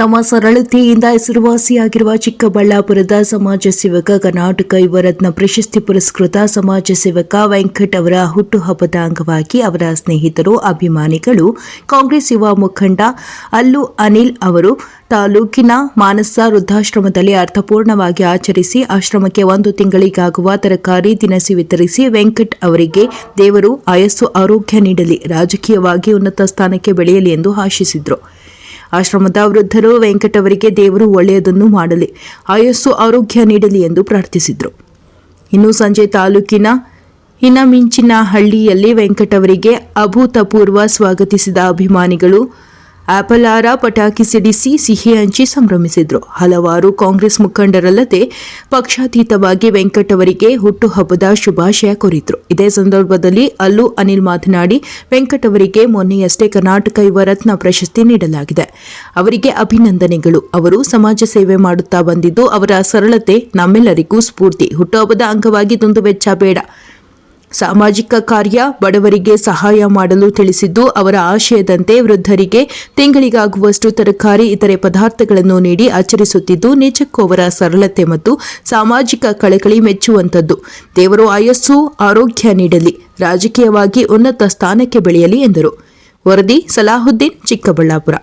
ತಮ್ಮ ಸರಳತೆಯಿಂದ ಹೆಸರುವಾಸಿಯಾಗಿರುವ ಚಿಕ್ಕಬಳ್ಳಾಪುರದ ಸಮಾಜ ಸೇವಕ, ಕರ್ನಾಟಕ ಯುವರತ್ನ ಪ್ರಶಸ್ತಿ ಪುರಸ್ಕೃತ ಸಮಾಜ ಸೇವಕ ವೆಂಕಟ್ ಅವರ ಹುಟ್ಟುಹಬ್ಬದ ಅಂಗವಾಗಿ ಅವರ ಸ್ನೇಹಿತರು, ಅಭಿಮಾನಿಗಳು, ಕಾಂಗ್ರೆಸ್ ಯುವ ಮುಖಂಡ ಅಲ್ಲು ಅನಿಲ್ ಅವರು ತಾಲೂಕಿನ ಮಾನಸ ವೃದ್ಧಾಶ್ರಮದಲ್ಲಿ ಅರ್ಥಪೂರ್ಣವಾಗಿ ಆಚರಿಸಿ, ಆಶ್ರಮಕ್ಕೆ ಒಂದು ತಿಂಗಳಿಗಾಗುವ ತರಕಾರಿ ದಿನಸಿ ವಿತರಿಸಿ ವೆಂಕಟ್ ಅವರಿಗೆ ದೇವರು ಆಯಸ್ಸು ಆರೋಗ್ಯ ನೀಡಲಿ, ರಾಜಕೀಯವಾಗಿ ಉನ್ನತ ಸ್ಥಾನಕ್ಕೆ ಬೆಳೆಯಲಿ ಎಂದು ಆಶಿಸಿದರು. ಆಶ್ರಮದ ವೃದ್ಧರು ವೆಂಕಟ್ ಅವರಿಗೆ ದೇವರು ಒಳ್ಳೆಯದನ್ನು ಮಾಡಲಿ, ಆಯಸ್ಸು ಆರೋಗ್ಯ ನೀಡಲಿ ಎಂದು ಪ್ರಾರ್ಥಿಸಿದರು. ಇನ್ನು ಸಂಜೆ ತಾಲೂಕಿನ ಹಿನಮಿಂಚಿನಹಳ್ಳಿಯಲ್ಲಿ ವೆಂಕಟ್ ಅವರಿಗೆ ಅಭೂತಪೂರ್ವ ಸ್ವಾಗತಿಸಿದ ಅಭಿಮಾನಿಗಳು ಆಪಲ್ ಹಾರ ಪಟಾಕಿ ಸಿಡಿಸಿ ಸಿಹಿ ಹಂಚಿ ಸಂಭ್ರಮಿಸಿದರು. ಹಲವಾರು ಕಾಂಗ್ರೆಸ್ ಮುಖಂಡರಲ್ಲದೆ ಪಕ್ಷಾತೀತವಾಗಿ ವೆಂಕಟ್ ಅವರಿಗೆ ಹುಟ್ಟುಹಬ್ಬದ ಶುಭಾಶಯ ಕೋರಿದ್ರು. ಇದೇ ಸಂದರ್ಭದಲ್ಲಿ ಅಲ್ಲು ಅನಿಲ್ ಮಾತನಾಡಿ, ವೆಂಕಟ್ ಅವರಿಗೆ ಮೊನ್ನೆಯಷ್ಟೇ ಕರ್ನಾಟಕ ಯುವ ರತ್ನ ಪ್ರಶಸ್ತಿ ನೀಡಲಾಗಿದೆ. ಅವರಿಗೆ ಅಭಿನಂದನೆಗಳು. ಅವರು ಸಮಾಜ ಸೇವೆ ಮಾಡುತ್ತಾ ಬಂದಿದ್ದು, ಅವರ ಸರಳತೆ ನಮ್ಮೆಲ್ಲರಿಗೂ ಸ್ಫೂರ್ತಿ. ಹುಟ್ಟುಹಬ್ಬದ ಅಂಗವಾಗಿ ದುಂದು ವೆಚ್ಚ ಬೇಡ. ಸಾಮಾಜಿಕ ಕಾರ್ಯ ಬಡವರಿಗೆ ಸಹಾಯ ಮಾಡಲು ತಿಳಿಸಿದ್ದು, ಅವರ ಆಶಯದಂತೆ ವೃದ್ಧರಿಗೆ ತಿಂಗಳಿಗಾಗುವಷ್ಟು ತರಕಾರಿ, ಇತರೆ ಪದಾರ್ಥಗಳನ್ನು ನೀಡಿ ಆಚರಿಸುತ್ತಿದ್ದು, ನಿಜಕ್ಕೂ ಅವರ ಸರಳತೆ ಮತ್ತು ಸಾಮಾಜಿಕ ಕಳಕಳಿ ಮೆಚ್ಚುವಂಥದ್ದು. ದೇವರು ಆಯಸ್ಸು, ಆರೋಗ್ಯ ನೀಡಲಿ, ರಾಜಕೀಯವಾಗಿ ಉನ್ನತ ಸ್ಥಾನಕ್ಕೆ ಬೆಳೆಯಲಿ ಎಂದರು. ವರದಿ ಸಲಾಹುದ್ದೀನ್, ಚಿಕ್ಕಬಳ್ಳಾಪುರ.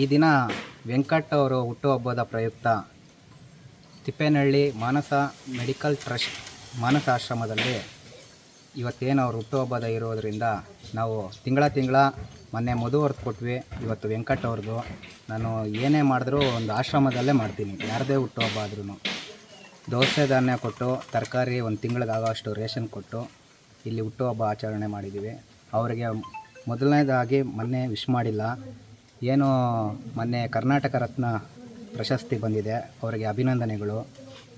ಈ ದಿನ ವೆಂಕಟ್ ಅವರು ಹುಟ್ಟುಹಬ್ಬದ ಪ್ರಯುಕ್ತ ತಿಪ್ಪೇನಹಳ್ಳಿ ಮಾನಸ ಮೆಡಿಕಲ್ ಟ್ರಸ್ಟ್ ಮಾನಸ ಆಶ್ರಮದಲ್ಲಿ ಇವತ್ತೇನು ಅವ್ರ ಹುಟ್ಟುಹಬ್ಬದ ಇರೋದರಿಂದ ನಾವು ತಿಂಗಳ ತಿಂಗಳ ಮೊನ್ನೆ ಮದುವೆ ಹೊರ್ತು ಕೊಟ್ವಿ, ಇವತ್ತು ವೆಂಕಟ್ ಅವ್ರದ್ದು. ನಾನು ಏನೇ ಮಾಡಿದ್ರೂ ಒಂದು ಆಶ್ರಮದಲ್ಲೇ ಮಾಡ್ತೀನಿ, ಯಾರದೇ ಹುಟ್ಟುಹಬ್ಬ ಆದ್ರೂ ದೋಸೆ ಧಾನ್ಯ ಕೊಟ್ಟು, ತರಕಾರಿ ಒಂದು ತಿಂಗಳಿಗಾಗೋಷ್ಟು ರೇಷನ್ ಕೊಟ್ಟು ಇಲ್ಲಿ ಹುಟ್ಟುಹಬ್ಬ ಆಚರಣೆ ಮಾಡಿದ್ದೀವಿ. ಅವರಿಗೆ ಮೊದಲನೇದಾಗಿ ಮೊನ್ನೆ ವಿಶ್ ಮಾಡಿಲ್ಲ. ಏನು ಮೊನ್ನೆ ಕರ್ನಾಟಕ ರತ್ನ ಪ್ರಶಸ್ತಿ ಬಂದಿದೆ. ಅವರಿಗೆ ಅಭಿನಂದನೆಗಳು.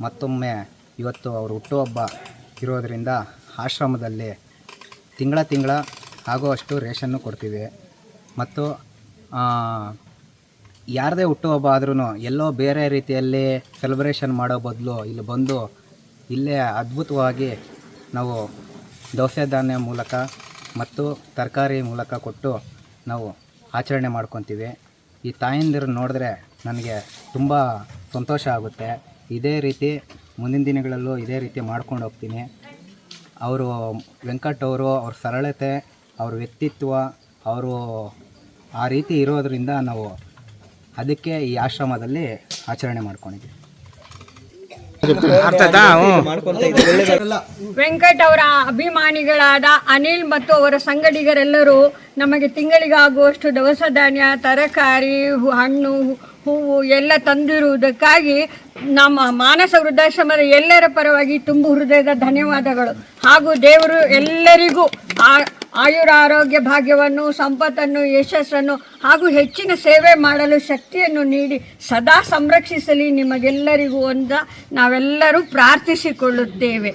ಮತ್ತೊಮ್ಮೆ ಇವತ್ತು ಅವರು ಹುಟ್ಟುಹಬ್ಬ ಇರೋದರಿಂದ ಆಶ್ರಮದಲ್ಲಿ ತಿಂಗಳ ತಿಂಗಳ ಆಗುವಷ್ಟು ರೇಷನ್ನು ಕೊಡ್ತೀವಿ. ಮತ್ತು ಯಾರದೇ ಹುಟ್ಟುಹಬ್ಬ ಆದ್ರೂ ಎಲ್ಲೋ ಬೇರೆ ರೀತಿಯಲ್ಲಿ ಸೆಲೆಬ್ರೇಷನ್ ಮಾಡೋ ಬದಲು ಇಲ್ಲಿ ಬಂದು ಇಲ್ಲೇ ಅದ್ಭುತವಾಗಿ ನಾವು ದೋಸೆ ಧಾನ್ಯ ಮೂಲಕ ಮತ್ತು ತರಕಾರಿ ಮೂಲಕ ಕೊಟ್ಟು ನಾವು ಆಚರಣೆ ಮಾಡ್ಕೊತೀವಿ. ಈ ತಾಯಂದಿರು ನೋಡಿದ್ರೆ ನನಗೆ ತುಂಬ ಸಂತೋಷ ಆಗುತ್ತೆ. ಇದೇ ರೀತಿ ಮುಂದಿನ ದಿನಗಳಲ್ಲೂ ಇದೇ ರೀತಿ ಮಾಡ್ಕೊಂಡು ಹೋಗ್ತೀನಿ. ಅವರು ವೆಂಕಟ್ ಅವರು ಅವ್ರ ಸರಳತೆ ಅವ್ರ ವ್ಯಕ್ತಿತ್ವ ಅವರು ಆ ರೀತಿ ಇರೋದರಿಂದ ನಾವು ಅದಕ್ಕೆ ಈ ಆಶ್ರಮದಲ್ಲಿ ಆಚರಣೆ ಮಾಡ್ಕೊಂಡಿದ್ದೀವಿ. ವೆಂಕಟ್ ಅವರ ಅಭಿಮಾನಿಗಳಾದ ಅನಿಲ್ ಮತ್ತು ಅವರ ಸಂಗಡಿಗರೆಲ್ಲರೂ ನಮಗೆ ತಿಂಗಳಿಗಾಗುವಷ್ಟು ದವಸ ಧಾನ್ಯ ತರಕಾರಿ ಹು- ಹಣ್ಣು ಹೂವು ಎಲ್ಲ ತಂದಿರುವುದಕ್ಕಾಗಿ ನಮ್ಮ ಮಾನಸ ವೃದ್ಧಾಶ್ರಮದ ಎಲ್ಲರ ಪರವಾಗಿ ತುಂಬು ಹೃದಯದ ಧನ್ಯವಾದಗಳು. ಹಾಗೂ ದೇವರು ಎಲ್ಲರಿಗೂ ಆ- ಆಯುರ ಆರೋಗ್ಯ ಭಾಗ್ಯವನ್ನು, ಸಂಪತ್ತನ್ನು, ಯಶಸ್ಸನ್ನು ಹಾಗೂ ಹೆಚ್ಚಿನ ಸೇವೆ ಮಾಡಲು ಶಕ್ತಿಯನ್ನು ನೀಡಿ ಸದಾ ಸಂರಕ್ಷಿಸಲಿ. ನಿಮಗೆಲ್ಲರಿಗೂ ಅಂತ ನಾವೆಲ್ಲರೂ ಪ್ರಾರ್ಥಿಸಿಕೊಳ್ಳುತ್ತೇವೆ.